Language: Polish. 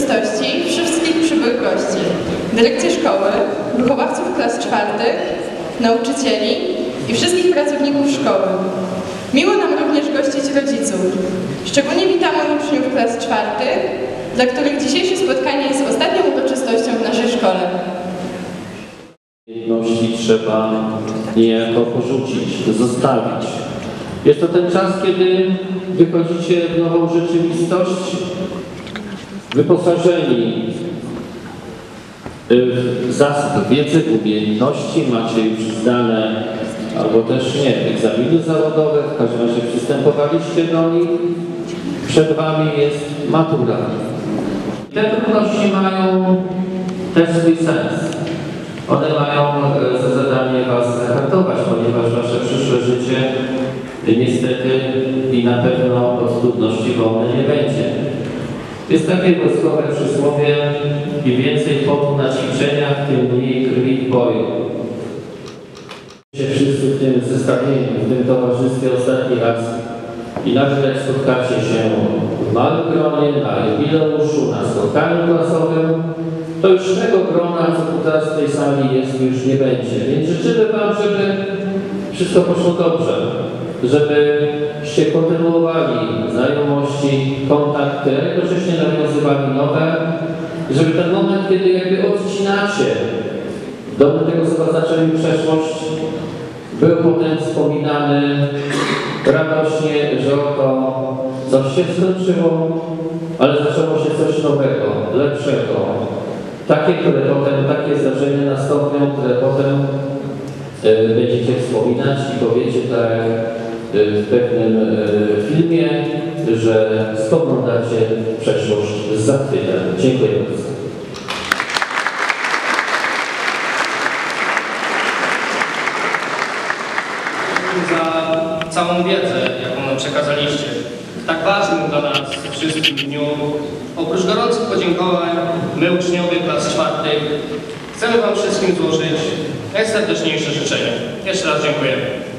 uroczystości wszystkich przybyłych gości, dyrekcję szkoły, wychowawców klas czwartych, nauczycieli i wszystkich pracowników szkoły. Miło nam również gościć rodziców. Szczególnie witamy uczniów klas czwartych, dla których dzisiejsze spotkanie jest ostatnią uroczystością w naszej szkole. Jedności trzeba niejako porzucić, zostawić. Jest to ten czas, kiedy wychodzicie w nową rzeczywistość, wyposażeni w zasób wiedzy, umiejętności, macie już zdane albo też nie, egzaminy zawodowe, w każdym razie przystępowaliście do nich. Przed Wami jest matura. Te trudności mają też swój sens. One mają e, za zadanie Was zahartować, ponieważ Wasze przyszłe życie niestety i na pewno od trudności wolne nie będzie. Jest takie wojskowe przysłowie, im więcej potu na ćwiczeniach, tym mniej krwi w boju. Wszyscy w tym zestawieniu, w tym towarzystwie ostatni raz i jak spotkacie się w małym gronie, na jubileuszu, na spotkaniu klasowym, to już tego grona, co teraz w tej sali jest, już nie będzie. Więc życzymy Wam, żeby wszystko poszło dobrze, żebyście kontynuowali znajomości, kontakty, jednocześnie nawiązywali nowe, żeby ten moment, kiedy jakby odcinacie do tego, co przeszłość, był potem wspominany radośnie, że oto coś się skończyło, ale zaczęło się coś nowego, lepszego. Takie, które potem, takie zdarzenia nastąpią, które potem e, będziecie wspominać i powiecie tak w pewnym e, filmie, że spoglądacie przeszłość z zachwytem. Dziękuję bardzo. za całą wiedzę, jaką nam przekazaliście. W tak ważnym dla nas wszystkim dniu. Oprócz gorących podziękowań, my uczniowie klas czwartych chcemy Wam wszystkim złożyć najserdeczniejsze życzenia. Jeszcze raz dziękujemy.